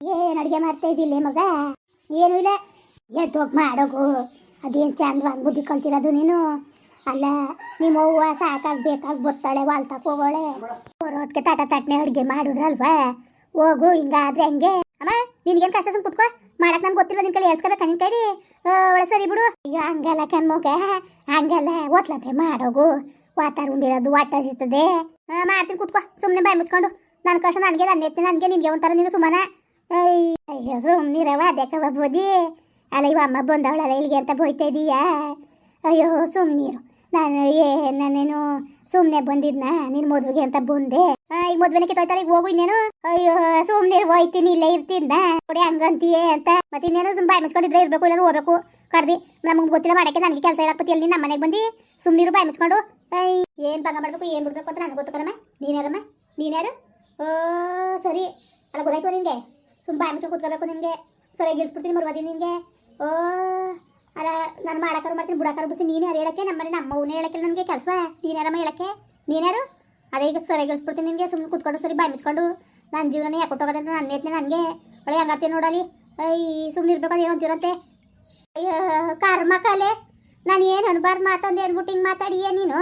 ಏನು ಅಡುಗೆ ಮಾಡ್ತಾ ಇದ್ದಿಲ್ಲ ಮಗ? ಏನು ಇಲ್ಲ. ಎದ್ದೋಗಿ ಮಾಡೋಗು ಅದೇನು ಚಂದವಾಗಿ ಬುದ್ಧಿ ಕಲ್ತಿರೋದು ನೀನು? ಅಲ್ಲ ನಿಮ್ಮ ಅವ್ವ ಸಾಕಾಗಿ ಬೇಕಾಗಿ ಬತ್ತಾಳೆ ವಾಲ್ತಕ್ಕೆ ಹೋಗೋಳೆ. ಬರೋದಕ್ಕೆ ತಾಟ ತಟ್ಟನೆ ಅಡುಗೆ ಮಾಡಿದ್ರಲ್ವಾ? ಹೋಗು ಹಿಂಗಾದ್ರೆ ಹಂಗೆ. ಅಮ್ಮ ನಿನ್ಗೇನು ಕಷ್ಟ ಸುಮ್ ಕುತ್ಕೋ. ಮಾಡಕ್ ನನ್ಗೆ ಗೊತ್ತಿಲ್ಲ ನಿನ್ ಕೈಲಿ ಹೇಳ್ಸ್ಕೊಬೇಕು ನಿನ್ ಕೈಲಿ? ಆ, ಒಳ್ಳೆ ಸರಿ ಬಿಡು. ಅಯ್ಯೋ ಹಂಗಲ್ಲ ಕಣ್ಮಗ ಹಂಗಲ್ಲ. ಓದ್ಲತ್ತೆ ಮಾಡೋಗು ವಾತಾರ ಉಂಡಿರೋದು ವಾಟ ಸಿಗ್ತದೆ. ಮಾಡ್ತೀನಿ ಕುತ್ಕೋ. ಸುಮ್ಮನೆ ಬಾಯಿ ಮುಚ್ಕೊಂಡು. ನನ್ನ ಕಷ್ಟ ನನಗೆ ನನ್ನ ಎತ್ತಿ ನನಗೆ ನಿನ್ಗೆ ಒಂಥರ ನೀನು ಸುಮ್ಮನ ಅಯ್ಯೋ ಸುಮ್ಮನಿರವ ಅದಕ್ಕೆ ಬಬ್ಬುದಿ ಅಲ್ಲ ಅಮ್ಮ ಬಂದವಳಲ್ಲ, ಇಲ್ಲಿಗೆ ಅಂತ ಬೋಯ್ತಾ ಇದೀಯಾ? ಅಯ್ಯೋ ಸುಮ್ಮನಿರು ನಾನು ಏ, ನಾನೇನು ಸುಮ್ಮನೆ ಬಂದಿದ್ನ? ನಿನ್ನ ಮದುವೆಗೆ ಅಂತ ಬಂದೆ? ಈಗ ಮದುವೆನ ಕಿತ್ತೋಯ್ತಾರೆ ಈಗ ಹೋಗು ಇನ್ನೇನು? ಅಯ್ಯೋ ಸುಮ್ಮನೆ ಹೋಯ್ತೀನಿ, ಇಲ್ಲೇ ಇರ್ತಿದ್ದ ನೋಡಿ ಹಂಗಂತೀಯೇ ಅಂತ. ಮತ್ತೆ ಇನ್ನೇನು ಸುಮ್ಮನೆ ಬಾಯಿ ಮುಚ್ಕೊಂಡಿದ್ರೆ ಇರಬೇಕು ಇಲ್ಲ ಹೋಗ್ಬೇಕು. ಕರ್ದಿ, ನಮಗೆ ಗೊತ್ತಿಲ್ಲ, ಮಾಡಕ್ಕೆ ನನಗೆ ಕೆಲಸ ಹೇಳಕ್ಪತಿ ಅಲ್ಲಿ ನಮ್ಮ ಮನೆಗೆ ಬಂದು? ಸುಮ್ಮನಿರು ಬಾಯಿ ಮುಚ್ಕೊಂಡು. ಏನು ಪಂಗ ಮಾಡಬೇಕು, ಏನು ಬಿಡಬೇಕು ಅಂತ ನನಗೆ ಗೊತ್ತು ನೀನೇರಮ್ಮ ನೀನ್ಯಾರು ಓ, ಸರಿ. ಅಲ್ಲ, ಗೊತ್ತಾಯ್ತು ನಿನಗೆ ಬಾಯಿ ಮುಚ್ಕೊಂಡು ಕೂತ್ಕೋಬೇಕು ನಿಮಗೆ ಸರಿ ಗಿಲ್ಸ್ಬಿಡ್ತೀನಿ ಮರ್ವಾದಿ ನಿನಗೆ. ಓ, ಅಲ್ಲ, ನಾನು ಮಾಡಕ್ಕಾರ ಮಾಡ್ತೀನಿ, ಬುಡಕ್ಕಾರ ಬಿಡ್ತೀನಿ. ನೀನು ಯಾರು ಹೇಳಕ್ಕೆ? ನಮ್ಮನೆ ನಮ್ಮ ಅವನೇ ಹೇಳಕ್ಕೆ ನನಗೆ ಕೆಲಸ ನೀನ್ಯಾರಮ್ಮ ಹೇಳಕ್ಕೆ? ನೀನ್ಯಾರು ಅದೇ ಈಗ ಸರಿ ಗಿಲ್ಸ್ಬಿಡ್ತೀನಿ ನಿನಗೆ. ಸುಮ್ಮನೆ ಕೂತ್ಕೊಂಡು ಸರಿ, ಬಾಯಿ ಮುಚ್ಕೊಂಡು. ನನ್ನ ಜೀವನ ಯಾಕೆ ಹೋಗೋದೆ ಅಂತ ನನ್ನ ಎತ್ತನೆ ನನಗೆ. ಒಳ್ಳೆ ಹಂಗಾಡ್ತೀನಿ ನೋಡಲಿ. ಅಯ್ಯ ಸುಮ್ಮನೆ ಇರ್ಬೇಕು ಅದು ಏನೋ ಅಯ್ಯೋ, ಕರ್ಮ ಕಲೆ. ನಾನು ಏನು ಅನ್ಬಾರ್ದು ಮಾತಂದು ಅಂದ್ಬಿಟ್ಟು ಹಿಂಗೆ ಮಾತಾಡಿಯೇ ನೀನು?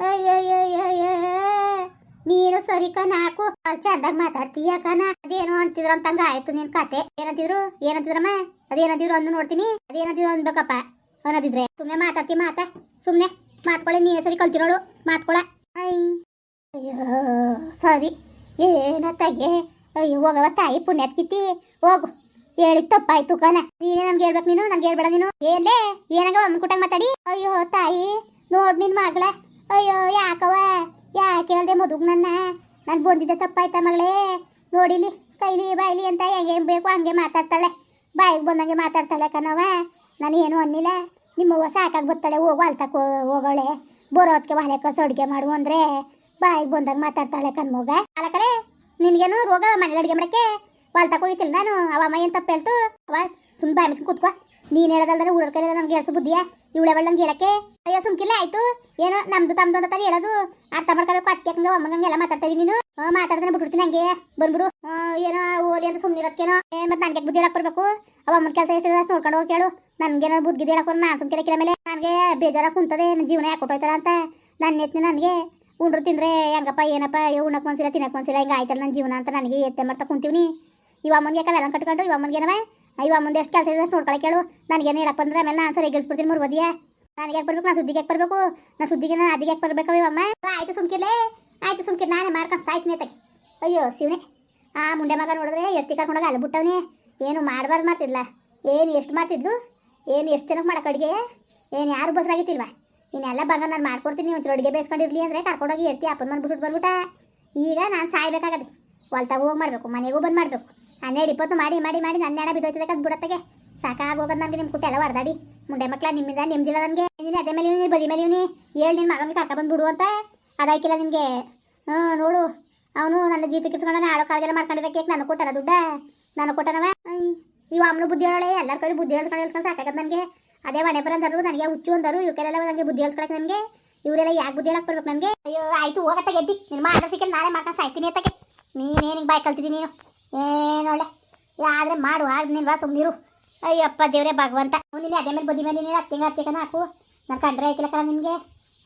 ಅಯ್ಯಯ್ಯಯ್ಯಯ್ಯ ನೀನು ಸರಿ ಕಣ, ಹಾಕು. ಚಂದಾಗ ಮಾತಾಡ್ತೀಯ ಕಣ. ಅದೇನೋ ಅಂತಿದ್ರು ಅಂತಂಗ ಆಯ್ತು ನಿನ್ ಕತೆ. ಏನಂತಿದ್ರು? ಏನಂತಿದ್ರಮ್ಮ? ಅದೇನಂತಿದ್ರು ಅಂದು ನೋಡ್ತೀನಿ. ಅದೇನಂತಿದ್ರು ಅನ್ಬೇಕಪ್ಪ ಅನ್ನೋದಿದ್ರೆ. ಸುಮ್ಮನೆ ಮಾತಾಡ್ತಿ, ಮಾತಾ. ಸುಮ್ಮನೆ ಮಾತ್ಕೊಳ್ಳಿ ನೀ ಸರಿ ಕಲ್ತಿರೋಳು. ಮಾತ್ಕೊಳ. ಅಯ್ಯೋ, ಸರಿ. ಏನತ್ತಾಗೆ ಅಯ್ಯೋ ಹೋಗವ ತಾಯಿ, ಪುಣ್ಯದ ಕಿತ್ತಿ. ಹೋಗು. ಹೇಳಿ ತಪ್ಪಾಯ್ತು ಕಣ. ನೀನೇ ನಮ್ಗೆ ಹೇಳ್ಬೇಕು ನೀನು? ನನ್ಗೆ ಹೇಳ್ಬೇಡ ನೀನು? ಏನ್ಲೇ? ಏನಂಗ ಒಮ್ಮೆ ಕುಟಂಗ ಮಾತಾಡಿ? ಅಯ್ಯೋ, ತಾಯಿ. ನೋಡ್ ನಿನ್ ಮಗಳ. ಅಯ್ಯೋ ಯಾಕವ ಯಾಕೆ ಹೇಳ್ದೆ ಮದುಗ್ ನನ್ನ? ನಾನು ಬಂದಿದ್ದೆ ತಪ್ಪಾಯ್ತ ಮಗಳೇ? ನೋಡಿಲಿ, ಕೈಲಿ ಬಾಯ್ಲಿ ಅಂತ ಹೆಂಗೆ ಬೇಕು ಹಂಗೆ ಮಾತಾಡ್ತಾಳೆ. ಬಾಯಿಗೆ ಬಂದಂಗೆ ಮಾತಾಡ್ತಾಳೆ ಕಣವ ನಾನು ಏನು ಅನ್ನಿಲ್ಲ. ನಿಮ್ಮವ್ವ ಸಾಕಾಗಿ ಬರ್ತಾಳೆ ಹೋಗು ಅಲ್ತಕ್ ಹೋಗೋಳೆ. ಬರೋದಕ್ಕೆ ಒಲೆ ಕಸ ಅಡುಗೆ ಮಾಡು ಅಂದ್ರೆ ಬಾಯಿಗೆ ಬಂದಾಗ ಮಾತಾಡ್ತಾಳೆ ಕಣ್ಮಗ. ಅಲ್ಲಕಲೆ ನಿನ್ಗೇನು ರೋಗ ಮನೇಲಿ ಅಡುಗೆ ಮಾಡಕ್ಕೆ? ಹೊಲ್ತಕ್ಕೆ ಹೋಗಿತ್ತಿಲ್ಲ ನಾನು? ಅವಮ್ಮ ಏನು ತಪ್ಪು ಹೇಳ್ತು? ಅವ ಸುಮ್ಮನೆ ಬಾಯಿ ಮುಚ್ಚಿ ಕೂತ್ಕೋ. ನೀನು ಹೇಳೋದಲ್ದ್ರೆ ಊರ ಕೈಲೆಲ್ಲ ನಮ್ಗೆ ಹೇಳ್ಸು ಬುದ್ಧಿಯ? ಇವಳೆ ನಮ್ಗೆ ಹೇಳಕ್ಕೆ? ಅಯ್ಯೋ, ಸುಮ್ಕಿಲ್ಲ, ಆಯ್ತು. ಏನೋ ನಮ್ದು ತಮ್ದು ಅಂತ ಹೇಳೋದು. ಅರ್ಥ ಮಾಡ್ಕೋಬೇಕು ಹಂಗೆ ಅಮ್ಮಂಗೆಲ್ಲ ಮಾತಾಡ್ತಾ ಇದೀನಿ ನೀನು. ಮಾತಾಡ್ತಾನೆ ಬಿಟ್ಬಿಡ್ತೀನಿ ಹಂಗೆ. ಬಂದ್ಬಿಡು. ಏನೋ ಓಲಿ ಅಂತ ಸುಮ್ಮನೆ ಇರೋದಕ್ಕೇನೋ ಏನು. ಮತ್ತೆ ನನಗೆ ಬುದ್ಧಿ ಹೇಳಕ್ ಬರ್ಬೇಕು? ಅವ ಅಮ್ಮನ ಕೆಲಸ ಎಷ್ಟು ಅಷ್ಟು ನೋಡ್ಕೊಂಡು ಹೋಗಿ ಕೇಳು. ನನಗೇನೋ ಬುದ್ಧಿ ಹೇಳಕ್ ನಾನು ಸುಮ್ಕಿರ ಕಿಲ ಮೇಲೆ. ನನಗೆ ಬೇಜಾರ ಕುಂತದೆ ನನ್ನ ಜೀವನ ಯಾಕೆ ಕೊಟ್ಟೋಯ್ತಾರ ಅಂತ. ನನ್ನ ಎತ್ತಿನ ನನಗೆ ಉಂಡ್ರು ತಿಂದ್ರೆ, ಹೆಂಗಪ್ಪ, ಏನಪ್ಪ ಉಣ್ಣಕ್ಕೆ ಉಣ್ಣಕ್ ಮನ್ಸಿಲ್ಲ, ತಿನ್ನಕ್ ಮನ್ಸಿಲ್ಲ, ಹಿಂಗೆ ಆಯ್ತಲ್ಲ ನನ್ನ ಜೀವನ ಅಂತ ನನಗೆ ಎತ್ತೆ ಮಾಡ್ತಾ ಕುಂತೀವಿ ಇವ ಅಮ್ಮನಿಗೆ ಕವೆಲ್ಲ ಕಟ್ಕೊಂಡು, ಇವ ಅಮ್ಮನಿಗೇನವ ಇವ ಮುಂದೆ ಎಷ್ಟು ಕೆಲಸ ಇದೆ ಅಷ್ಟು ನೋಡ್ಕೊಳಕ್ಕೆ ಕೇಳು ನನಗೇನು ಹೇಳಕ್ಕೆ ಬಂದ್ರೆ ಆಮೇಲೆ ನಾನು ಸರಿ ಗೆಲ್ಸ್ಬಿಡ್ತೀನಿ ಮುರ್ಬೋದಿಯಾ ನನಗೆ ಯಾಕೆ ಬರಬೇಕು? ನಾನು ಸುದ್ದಿಗೆ ಯಾಕೆ ಬರಬೇಕು? ನಾನು ಸುದ್ದಿಗೆ ನಾನು ಅದಿಗೆ ಯಾಕೆ ಬರಬೇಕು ಅಮ್ಮ? ಆಯ್ತು ಸುಮ್ಕಿಲ್ಲೇ ಆಯ್ತು ಸುಮ್ಕಿರ್, ನಾನೇ ಮಾಡ್ಕೊಂಡು ಸಾಯ್ತೀನಿ ತಗಿ ಅಯ್ಯೋ, ಶಿವನೇ. ಆ ಮುಂಡೆ ಮಗ ನೋಡಿದ್ರೆ ಎರ್ತಿ ಕರ್ಕೊಂಡೋಗ ಅಲ್ಲಿ ಬಿಟ್ಟವನೇ. ಏನು ಮಾಡಬಾರ್ದು ಮಾಡ್ತಿದ್ಲ? ಏನು ಎಷ್ಟು ಮಾಡ್ತಿದ್ಲು? ಏನು ಎಷ್ಟು ಚೆನ್ನಾಗಿ ಮಾಡಕ್ಕೆ ಅಡುಗೆ? ಏನು ಯಾರು ಬಸ್ರಾಗಿತ್ತಿಲ್ವ ಇನ್ನೆಲ್ಲ ಬಂಗ ನಾನು ಮಾಡ್ಕೊಡ್ತೀನಿ. ಒಂಚೂರು ಅಡುಗೆ ಬೇಯಿಸ್ಕೊಂಡಿರ್ಲಿ ಅಂದರೆ ಕರ್ಕೊಂಡೋಗಿ ಎರ್ತಿ ಅಪ್ಪನ ಬಂದ್ಬಿಟ್ಟು ಬಂದ್ಬಿಟ್ಟ. ಈಗ ನಾನು ಸಾಯ್ಬೇಕಾಗದೆ ಹೊಲ್ತಾಗ ಹೋಗಿ ಮಾಡಬೇಕು, ಮನೆಗೂ ಬಂದು ಮಾಡಬೇಕು. ಹನ್ನೆರಡು ಇಪ್ಪತ್ತು ಮಾಡಿ ಮಾಡಿ ಮಾಡಿ ನನ್ನ ಹಣ ಬಿದ್ದೋಯ್ತದೆ ಕದ್ ಬಿಡತ್ತಗೆ. ಸಾಕಾಗಿ ಹೋಗೋದು ನನಗೆ ನಿಮ್ಮ ಕೂಟ ಎಲ್ಲ ಹೊಡೆದಾಡಿ. ಮುಂಡೆ ಮಕ್ಕಳ ನಿಮ್ಮಿಂದ ನಿಮ್ದಿಲ್ಲ ನನಗೆ. ನೀನು ಅದೇ ಮೇಲೆ ಇವ್ನಿ, ಬದಿ ಮೇಲೆ ಇವನಿ. ಹೇಳಿ ನಿನ್ನ ಮಗನಿಗೆ ಕರ್ಕ ಬಿಡು ಅಂತ. ಅದಾಯ್ಕಿಲ್ಲ ನಿಮಗೆ ಹ್ಞೂ ನೋಡು. ಅವನು ನನ್ನ ಜೀತ ಕಿಸ್ಕೊಂಡು ಆಡೋ ಕಾಲದೆಲ್ಲ ಮಾಡ್ಕೊಂಡಿದ್ದಕ್ಕೆ ನಾನು ಕೊಟ್ಟಾರ ದುಡ್ಡ. ನಾನು ಕೊಟ್ಟನವ. ಇವ ಅಮ್ಮನ ಬುದ್ಧಿ ಹೇಳಳೆ. ಎಲ್ಲರ ಕಡೆ ಬುದ್ಧಿ ಹೇಳ್ಕೊಂಡು ಹೇಳ್ಕೊಂಡು ಸಾಕಾಗದ ನನಗೆ. ಅದೇ ಮನೆ ಬರಂದರು ನನಗೆ ಹುಚ್ಚು ಅಂದರು. ಇವಕ್ಕೆಲ್ಲ ನನಗೆ ಬುದ್ಧಿ ಹೇಳ್ಸ್ಕೊಳಕ್ಕೆ ನನಗೆ. ಇವರೆಲ್ಲ ಯಾಕೆ ಬುದ್ಧಿ ಹೇಳಕ್ ಬರ್ಬೇಕು ನನಗೆ? ಅಯ್ಯೋ ಆಯಿತು ಹೋಗತ್ತೆ ಗೆದ್ದಿ ನಿಮ್ಮ ಮಾಡ ಸಿಕ್ಕಿ ನಾಳೆ ಮಾಡ್ಕೊಂಡು ಸಾಯ್ತೀನಿ ಅತ್ತಕ್ಕೆ ನೀನೇನಿಗೆ ಬಾಯ್ ಕಲ್ತಿದ್ದೀನಿ ನೀನು? ಏನೊಳ್ಳೆ ಆದ್ರೆ ಮಾಡು ಆಗ್ನಿಲ್ವಾ ಸುಮ್ಮನಿರು ಅಯ್ಯಪ್ಪ ದೇವ್ರೆ, ಭಗವಂತ. ಮುಂದಿನ ಅದೇ ಮೇಲೆ ಬದಿ ಮೇಲೆ ನೀನು ಅತ್ತಿಂಗ ಅತ್ತಿಕ ಹಾಕು. ನಾನು ಕಂಡ್ರೆ ಆಯ್ತಿಲ್ಲ ಕಣ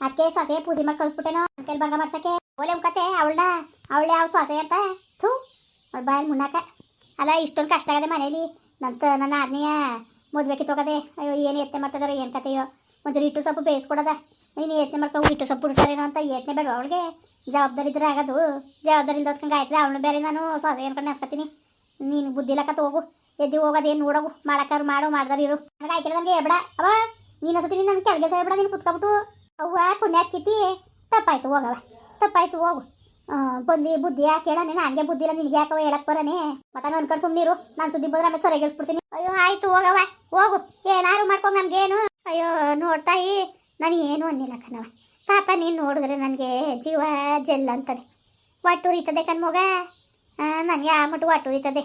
ಅದಕ್ಕೆ ಸೊಸೆ ಪೂಜೆ ಮಾಡಿ ಕಳಿಸ್ಬಿಟ್ಟೇನೋ. ಅಂತೇಳಿ ಭಂಗ ಮಾಡ್ಸಕ್ಕೆ. ಓಲೆ ಕತೆ ಅವಳನ್ನ ಅವಳೆ ಅವ್ಳು ಸೊಸೆ ಅಂತ. ಥೂ. ಅವಳು ಬಾಯಲ್ಲಿ ಮುನ್ನಾಕ ಅಲ್ಲ, ಇಷ್ಟೊಂದು ಕಷ್ಟ ಆಗದೆ ಮನೇಲಿ. ನಂತ, ನನ್ನ ಆಜ್ಞೆಯ ಮದುವೆ ಕಿತ್ತೋಗದೆ ಅಯ್ಯೋ, ಏನು ಎತ್ತೆ ಮಾಡ್ತಿದಾರೋ, ಏನು ಕತೆಯೋ ಒಂಚೂರು ಇಟ್ಟು ಸೊಪ್ಪು ಬೇಯಿಸ್ಕೊಡದ. ನೀನು ಯತ್ನೆ ಮಾಡ್ಕೊಂಡು ಇಟ್ಟು ಸೊಪ್ಪು ಬಿಡ್ತಾರೇನೋ ಅಂತ ಯತ್ನೆ ಬೇಡ ಅವಳಿಗೆ? ಜವಾಬ್ದಾರಿ ಇದ್ರೆ ಆಗೋದು. ಜವಾಬ್ದಾರಿಯಿಂದ ಹೊತ್ಕೊಂಡು ಆಯ್ತದೆ ಅವಳು ಬೇರೆ ನಾನು ಸೊಸೆ ಅನ್ಕೊಂಡು ನೆಸ್ಕೊತೀನಿ ನೀನು ಬುದ್ಧಿ ಇಲ್ಲಕತ್ತ ಹೋಗು ಎದ್ದು ಹೋಗೋದೇನು ನೋಡೋಗು. ಮಾಡಕ್ಕಾರು ಮಾಡು ಮಾಡ್ದಾರ ಇರು. ನನಗೆ ನನಗೆ ಹೇಳ್ಬೇಡ. ಅವ ನೀನು ಹಸತೀನಿ ನನ್ನ ಕೆಳಗೆ ಹೇಳ್ಬೇಡ, ನೀನು ಕುತ್ಕೊಬಿಟ್ಟು ಅವ್ವ, ಪುಣ್ಯ ಕಿತ್ತಿ ತಪ್ಪಾಯ್ತು ಹೋಗವ ತಪ್ಪಾಯ್ತು, ಹೋಗು. ಬಂದು, ಬುದ್ಧಿ ಯಾಕೆ ಹೇಳ? ನೀನು ಹಂಗೆ ಬುದ್ಧಿ ಇಲ್ಲ, ನಿನಗೆ ಯಾಕವ ಹೇಳಕ್ ಬರನೆ? ಮತ್ತೆ ಅನ್ಕೊಂಡು ಸುಮ್ಮನಿರು ನಾನು ಸುದ್ದಿ ಬಂದ್ರೆ ಆಮೇಲೆ ಸರಿ ಗೆಲ್ಸ್ಬಿಡ್ತೀನಿ ಅಯ್ಯೋ, ಆಯ್ತು ಹೋಗವ ಹೋಗು. ಏನಾರು ಮಾಡ್ಕೊಂಡು ನಮ್ಗೇನು. ಅಯ್ಯೋ ನೋಡ್ತಾಯಿ ನಾನು ಏನೂ ಅನ್ನಿಲ್ಲ ಕಣವ ಪಾಪ ನೀನು ನೋಡಿದ್ರೆ ನನಗೆ ಜೀವ ಜೆಲ್ ಅಂತದೆ. ಒಟ್ಟು ಉರಿತದೆ ಕಣ್ಮಗ. ನನಗೆ ಆ ಮಟ್ಟು ಒಟ್ಟು ಉರಿತದೆ.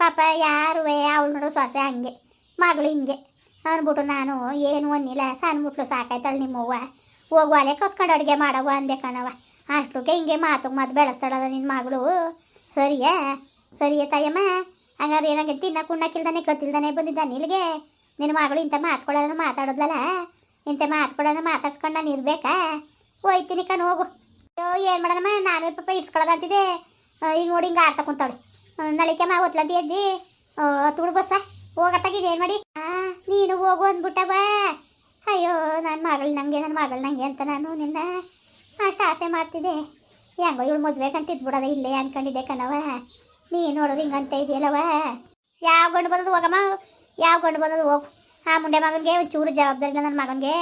ಪಾಪ ಯಾರು ಅವಳು ನೋಡೋ ಸೊಸೆ ಹಂಗೆ, ಮಗಳು ಹಿಂಗೆ ಅಂದ್ಬಿಟ್ಟು ನಾನು ಏನು ಅನ್ನಿಲ್ಲ. ಸಣ್ಣ ಮುಟ್ಲು ಸಾಕಾಯ್ತಾಳೆ ನಿಮ್ಮವ್ವ. ಅಲ್ಲೇ ಕಸ್ಕೊಂಡು ಅಡುಗೆ ಮಾಡವ ಅಂದೆ ಕಣವ ಅಷ್ಟಕ್ಕೆ ಹಿಂಗೆ ಮಾತು ಮಾತು ಬೆಳೆಸ್ತಾಳಲ್ಲ ನಿನ್ನ ಮಗಳು. ಸರಿಯಾ? ಸರಿಯಾ ತಾಯಮ್ಮ? ಹಂಗಾರೆ ಏನಂಗೆ ತಿನ್ನ ಉಣ್ಣಕ್ಕಿಲ್ದಾನೆ ಗೊತ್ತಿಲ್ದಾನೆ ಬಂದಿದ್ದಾನೆ ಇಲ್ಲಿಗೆ. ನಿನ್ನ ಮಗಳು ಇಂಥ ಮಾತ್ಕೊಳ್ಳೋಣ ಮಾತಾಡೋದ್ಲಲ್ಲ? ಇಂಥ ಮಾತ್ಕೊಳ್ಳೋಣ ಮಾತಾಡ್ಸ್ಕೊಂಡು ನಾನು ಇರ್ಬೇಕಾ? ಹೋಯ್ತೀನಿ ಕಣ್, ಹೋಗು. ಅಯ್ಯೋ, ಏನು ಮಾಡೋಣಮ್ಮ? ನಾನು ಪಾಪ ಇಸ್ಕೊಳ್ಳೋದಂತಿದೆ ಈಗ ನೋಡಿ ಹಿಂಗೆ ಆಡ್ತಾ ಕುಂತಾಳೆ. ನಳಿಕೆ ಮಾ ಒತ್ಲದ್ದಿ ಅಜ್ಜಿ ತುಳು ಬಸ್ಸ ಹೋಗತ್ತಾಗಿದೆ ಏನು ಮಾಡಿ? ಆ, ನೀನು ಹೋಗು ಅಂದ್ಬಿಟ್ಟವ ಅಯ್ಯೋ ನನ್ನ ಮಗಳು ನನಗೆ ನನ್ನ ಮಗಳು ನನಗೆ ಅಂತ ನಾನು ನಿನ್ನ ಅಷ್ಟು ಆಸೆ ಮಾಡ್ತಿದ್ದೆ. ಹೆಂಗೋ ಇವಳು ಮದುವೆ ಕಂಟಿದ್ ಬಿಡೋದ ಇಲ್ಲೇ ಅನ್ಕೊಂಡಿದ್ದೆ ಕಣವ ನೀ ನೋಡೋದು ಹಿಂಗಂತ ಇದೆಯಲ್ಲವ ಯಾವ ಗಂಡು ಬಂದದ್ದು ಹೋಗಮ್ಮ? ಯಾವ ಗಂಡು ಬಂದದ್ದು ಹೋಗು. ಆ ಮುಂಡೆ ಮಗನಿಗೆ ಒಂಚೂರು ಜವಾಬ್ದಾರಿ ಇಲ್ಲ ನನ್ನ ಮಗನಿಗೆ.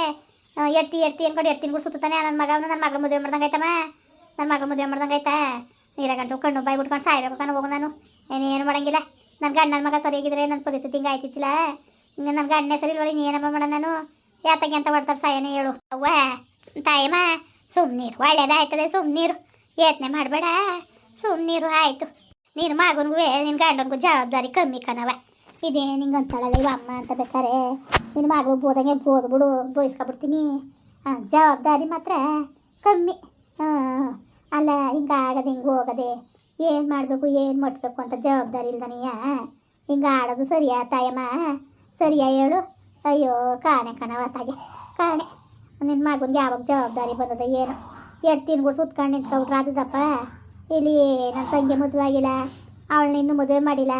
ಎತ್ತಿ ಎಡ್ತಿ ಅನ್ಕೊಂಡು ಎತ್ತಿನ ಕೂಡ ಸುತ್ತಾನೆ ನನ್ನ ಮಗನ ನನ್ನ ಮಗಳ ಮದುವೆ ಮಾಡ್ದಂಗೆ ಆಯ್ತಮ್ಮ. ನನ್ನ ಮಗಳ ಮದುವೆ ಮಾಡ್ದಂಗೆ ಆಯ್ತಾ? ನೀರ ಗಂಟು ಕಣ್ಣು ಬಾಯಿ ಬಿಟ್ಕೊಂಡು ಸಾಯ್ಬೇಕು ಕಣ್ಣು ಹೋಗು ನಾನು. ಏನೇನು ಮಾಡಂಗಿಲ್ಲ. ನನ್ನ ಗಂಡನ ಮಗ ಸರಿಯಾಗಿದ್ರೆ ನನ್ನ ಪರಿಸ್ಥಿತಿ ಹಿಂಗೆ ಆಯ್ತಿತ್ತಿಲ್ಲ. ಹಿಂಗೆ ನನ್ನ ಗಂಡನೇ ಸರಿ ಇಲ್ವಲ್ಲ ಏನಮ್ಮ ಮಾಡೋಣ ನಾನು? ಯಾತಕ್ಕೆ ಅಂತ ಮಾಡ್ತಾರೆ ಸಾಯನೇ ಹೇಳು. ಅವ್ವ, ತಾಯಮ್ಮ ಸುಮ್ಮನೀರು ಒಳ್ಳೇದಾಯ್ತದೆ ಸುಮ್ಮನೀರು ಯತ್ನೆ ಮಾಡಬೇಡ. ಸುಮ್ಮನೀರು ಆಯಿತು. ನೀನು ಮಗನಿಗೂ ನಿನ್ನ ಗಂಡನಿಗೂ ಜವಾಬ್ದಾರಿ ಕಮ್ಮಿ ಕಣವ ಇದೇ ನಿಂಗೆ ಅಂತಾಳಲ್ಲ ಇವ ಅಮ್ಮ ಅಂತ ಬೇಕಾರೆ. ನಿನ್ನ ಮಗಳು ಬೋದಂಗೆ ಬೋದ್ಬಿಡು ಬೋಯಿಸ್ಕೊಬಿಡ್ತೀನಿ. ಹಾಂ ಜವಾಬ್ದಾರಿ ಮಾತ್ರ ಕಮ್ಮಿ. ಅಲ್ಲ ಹಿಂಗೆ ಆಗದೆ ಹಿಂಗೆ ಹೋಗದೆ. ಏನು ಮಾಡಬೇಕು, ಏನು ಮುಟ್ಬೇಕು ಅಂತ ಜವಾಬ್ದಾರಿ ಇಲ್ದನೆಯ ಹಿಂಗೆ ಆಡೋದು ಸರಿಯಾ ತಾಯಮ್ಮ ಸರಿಯಾ ಹೇಳು. ಅಯ್ಯೋ, ಕಾಣೆ ಕಣವ ಕಾಣೆ. ನಿನ್ನ ಮಗನಿಗೆ ಯಾವಾಗ ಜವಾಬ್ದಾರಿ ಬರ್ತದೆ ಏನು? ಎರಡು ತಿನ್ಗಳು ಸುತ್ಕೊಂಡು ನಿಂತ್ಕೊಬಿಟ್ರೆ ಆದದಪ್ಪ ಇಲ್ಲಿ ನನ್ನ ತಂಗಿ ಮದುವೆ ಆಗಿಲ್ಲ. ಅವಳನ್ನ ಇನ್ನೂ ಮದುವೆ ಮಾಡಿಲ್ಲ.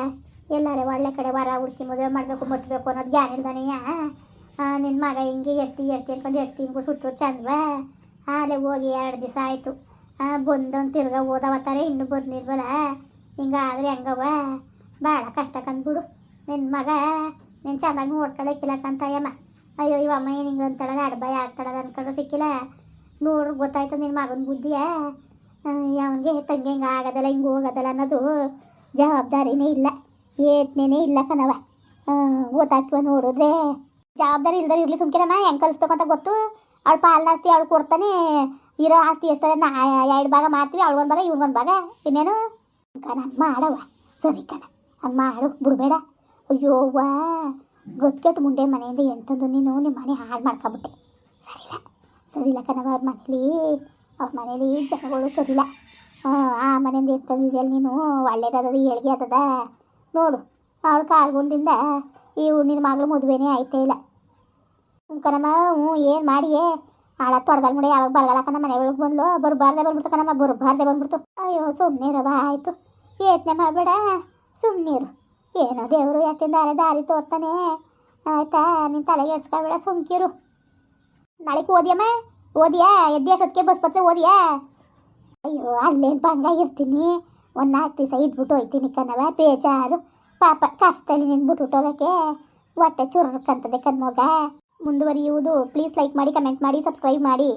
ಎಲ್ಲಾರೇ ಒಳ್ಳೆ ಕಡೆ ವರ ಹುಡುಕಿ ಮದುವೆ ಮಾಡಬೇಕು, ಮುಟ್ಬೇಕು ಅನ್ನೋದು ಜ್ಞಾನ ಇಲ್ದಾನೆಯ ನಿನ್ನ ಮಗ ಹಿಂಗೆ ಎಡ್ತಿ ಎಡ್ತಿ ಅನ್ಕೊಂಡು ಎಡ್ತಿ ಹಿಂಗೆ ಸುತ್ತು ಚಂದ್ವಾ. ಆಲೆ ಹೋಗಿ ಎರಡು ದಿವಸ ಆಯಿತು. ಬಂದೊಂದು ತಿರ್ಗ ಓದವತ್ತಾರೆ ಇನ್ನೂ ಬರ್ನಿಲ್ವಲ್ಲ ಹಿಂಗಾದ್ರೆ ಹೆಂಗವ ಭಾಳ ಕಷ್ಟ ಕಂದ್ಬಿಡು. ನಿನ್ನ ಮಗ, ನೀನು ಚೆನ್ನಾಗಿ ನೋಡ್ಕೊಳಕ್ಕಿಲ್ಲ ಯಮ್ಮ. ಅಯ್ಯೋ, ಇವ ಅಮ್ಮ ಏನು ಹಿಂಗೆ ಅಡ್ ಅಡ್ಬಾಯ ಆಗ್ತಾಳದ ಅನ್ಕೊಂಡು ಸಿಕ್ಕಿಲ್ಲ. ನೋಡ್ರಿ ಗೊತ್ತಾಯ್ತು ನಿನ್ನ ಮಗನ ಬುದ್ಧಿಯ ಅವನಿಗೆ ತಂಗಿ ಹಿಂಗೆ ಆಗೋದಲ್ಲ, ಹಿಂಗೆ ಹೋಗೋದಲ್ಲ ಅನ್ನೋದು ಜವಾಬ್ದಾರಿನೇ ಇಲ್ಲ. ಏತ್ನೇನೇ ಇಲ್ಲ ಕಣವ ಗೊತ್ತಾಗ್ತವ ನೋಡಿದ್ರೆ. ಜವಾಬ್ದಾರಿ ಇಲ್ದರೆ ಇರಲಿ ಸುಮ್ಕಿರಮ್ಮ, ಹೆಂಗೆ ಕಲಿಸ್ಬೇಕು ಅಂತ ಗೊತ್ತು. ಅವಳು ಪಾಲನ ಆಸ್ತಿ ಅವಳು ಕೊಡ್ತಾನೆ. ಇರೋ ಆಸ್ತಿ ಎಷ್ಟದ ನಾ, ಎರಡು ಭಾಗ ಮಾಡ್ತೀವಿ ಅವಳಿಗೊಂದು ಭಾಗ ಇವ್ಗೊಂದು ಭಾಗ. ಇನ್ನೇನು? ಕಣ ಮಾಡವ ಸರಿ ಕಣ, ಹಂಗೆ ಮಾಡು, ಬಿಡಬೇಡ. ಅಯ್ಯೋ ವಾ ಗೊತ್ಕೆಟ್ಟು ಮುಂಡೆ ಮನೆಯಿಂದ ಎಂತಂದು ನೀನು ನಿಮ್ಮ ಮನೆ ಹಾಳು ಮಾಡ್ಕೊಬಿಟ್ಟೆ. ಸರಿಲ್ಲ ಸರಿಲ್ಲ ಕಣವ ಅವ್ರ ಮನೇಲಿ ಅವ್ರ ಮನೇಲಿ ಜನಗಳು ಸರಿಲ್ಲ. ಆ ಮನೆಯಿಂದ ಎಂತಂದಿದೆಯಲ್ಲ ನೀನು? ಒಳ್ಳೇದದ ಏಳಿಗೆ ಆತದ ನೋಡು, ಅವಳು ಕಾಲ್ಗೊಂಡಿಂದ ಈ ನಿನ್ನ ಮಗಳು ಮದುವೆನೇ ಆಯ್ತೇ ಇಲ್ಲ. ಕಣಮ್ಮ ಹ್ಞೂ ಏನು ಮಾಡಿಯೇ? ಆಳ ತೊಡ್ಗಲ್ ಮುಡಿ ಯಾವಾಗ ಬರಗಲ ಮನೆ ಒಳಗೆ ಬಂದ್ಲು. ಬರಬಾರ್ದೆ ಬಂದ್ಬಿಡ್ತು ಕಣಮ್ಮ, ಬರಬಾರ್ದೆ ಬಂದ್ಬಿಡ್ತು. ಅಯ್ಯೋ ಸುಮ್ಮನೆ ರವ ಆಯಿತು. ಯತ್ನೆ ಮಾಡಬೇಡ ಸುಮ್ಮನಿರು ಏನೋ ದೇವರು ಯಾಕೆ ದಾರಿ ದಾರಿ ತೋರ್ತಾನೆ. ಆಯ್ತಾ ನಿನ್ನ ತಲೆಗೆ ಎಡ್ಸ್ಕೊಬೇಡ ಸುಮ್ಕಿರು ನಾಳೆಗೆ ಓದಿಯಮ್ಮ? ಓದಿಯಾ? ಎದ್ದೇಸೋದಕ್ಕೆ ಬಸ್ ಬತ್ತೆ ಓದಿಯಾ? ಅಯ್ಯೋ, ಅಲ್ಲೇನು ಬಂಗಾಗಿರ್ತೀನಿ ಒಂದು ನಾಲ್ಕು ದಿವಸ ಇದ್ಬಿಟ್ಟು ಹೋಯ್ತೀನಿ ಕಣವ ಬೇಜಾರು. ಪಾಪ ಕಷ್ಟದಲ್ಲಿ ನಿಂದ್ಬಿಟ್ಟು ಹೋಗೋಕ್ಕೆ ಹೊಟ್ಟೆ ಚುರ್ಕಂತದೆ ಕಣ್ಮಗ. ಮುಂದುವರಿಯುವುದು. ಪ್ಲೀಸ್ ಲೈಕ್ ಮಾಡಿ ಕಮೆಂಟ್ ಮಾಡಿ ಸಬ್ಸ್ಕ್ರೈಬ್ ಮಾಡಿ.